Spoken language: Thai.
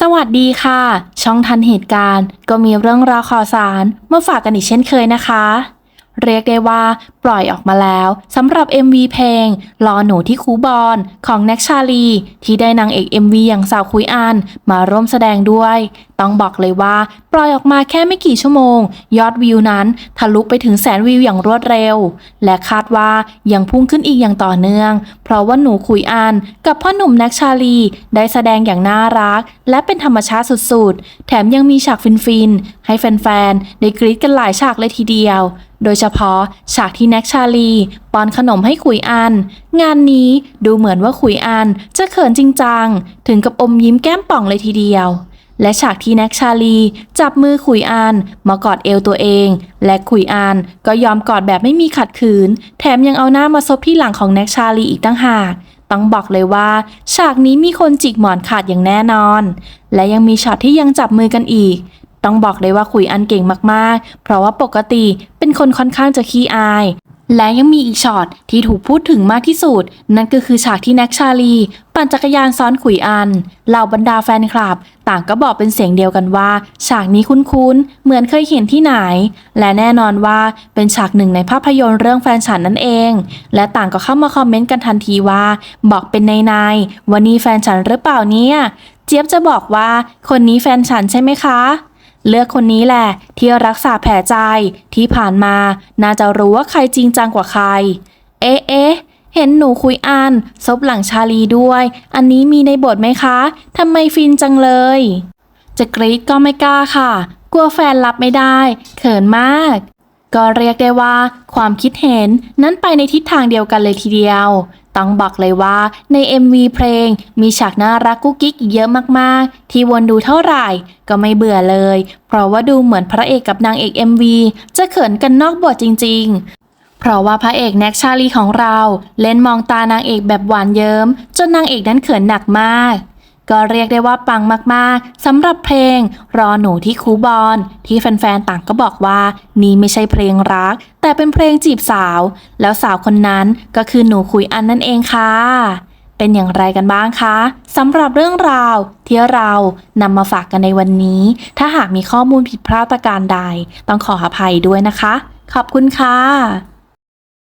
สวัสดีค่ะ ช่องทันเหตุการณ์ ก็มีเรื่องราวข่าวสารมาฝากกันอีกเช่นเคยนะคะ เรียกได้ว่าปล่อยออกมาแล้วสำหรับ MV เพลงรอหนูที่คูบอลของแน็กชาลี ที่ได้นางเอก MV อย่างสาวคุยอันมาร่วมแสดงด้วย ต้องบอกเลยว่า ปล่อยออกมาแค่ไม่กี่ชั่วโมง ยอดวิวนั้นทะลุไปถึงแสนวิวอย่างรวดเร็ว และคาดว่ายังพุ่งขึ้นอีกอย่างต่อเนื่องเพราะว่าหนูคุยอันกับพ่อหนุ่มแน็กชาลี ได้แสดงอย่างน่ารัก และเป็นธรรมชาติสุดๆ แถมยังมีฉากฟินๆ ให้แฟนๆ ได้กรี๊ดกันหลายฉากเลยทีเดียว โดยเฉพาะฉากที่แน็กชาลีป้อนขนมให้ขุยอัน งานนี้ดูเหมือนว่าขุยอันจะเขินจริงจัง ถึงกับอมยิ้มแก้มป่องเลยทีเดียว และฉากที่แน็กชาลี จับมือขุยอันมากอดเอวตัวเอง และขุยอันก็ยอมกอดแบบไม่มีขัดขืน แถมยังเอาหน้ามาซบที่หลังของแน็กชาลีอีกตั้งหากต้องบอกเลยว่า ฉากนี้มีคนจิกหมอนขาดอย่างแน่นอน และยังมีช็อตที่ยังจับมือกันอีก ต้องบอกเลยว่าขุยอันเก่งมากๆ เพราะว่าปกติเป็นคนค่อนข้างจะขี้อาย และยังมีอีกช็อตที่ถูกพูดถึงมากที่สุด นั่นก็คือฉากที่แน็กชาลี ปั่นจักรยานซ้อนขุยอัน เหล่าบรรดาแฟนคลับ ต่างก็บอกเป็นเสียงเดียวกันว่า ฉากนี้คุ้นๆ เหมือนเคยเห็นที่ไหน และแน่นอนว่าเป็นฉากหนึ่งในภาพยนตร์เรื่องแฟนฉันนั่นเอง และต่างก็เข้ามาคอมเมนต์กันทันทีว่า บอกเป็นในในๆวันนี้แฟนฉันหรือเปล่าเนี่ยเจี๊ยบจะบอกว่าคนนี้แฟนฉันใช่ไหมคะ เลือกคนนี้แหละ ที่รักษาแผลใจที่ผ่านมา น่าจะรู้ว่าใครจริงจังกว่าใคร เอ๊ะเอ๊ะเห็นหนูคุยอันซบหลังชาลีด้วย อันนี้มีในบทไหมคะทำไมฟินจังเลย จะกรี๊ดก็ไม่กล้าค่ะ กลัวแฟนรับไม่ได้ เขินมาก ก็เรียกได้ว่า ความคิดเห็นนั้นไปในทิศทางเดียวกันเลยทีเดียว ต้องบอกเลยว่าใน MV เพลงมีฉากน่ารักกุ๊กกิ๊กเยอะมากๆ ที่วนดูเท่าไหร่ก็ไม่เบื่อเลย เพราะว่าดูเหมือนพระเอกกับนางเอก MV จะเขินกันนอกบทจริง ๆเพราะว่าพระเอกแน็กชาลีของเรา เล่นมองตานางเอกแบบหวานเยิ้ม จนนางเอกนั้นเขินหนักมาก ก็เรียกได้ว่าปังมากๆสำหรับเพลง รอหนูที่คูบอลที่แฟนๆต่างก็บอกว่า นี่ไม่ใช่เพลงรัก แต่เป็นเพลงจีบสาว แล้วสาวคนนั้นก็คือหนูคุยอันนั่นเองค่ะ เป็นอย่างไรกันบ้างคะสำหรับเรื่องราวที่เรานำมาฝากกันในวันนี้ ถ้าหากมีข้อมูลผิดพลาดประการใด ต้องขออภัยด้วยนะคะ ขอบคุณค่ะ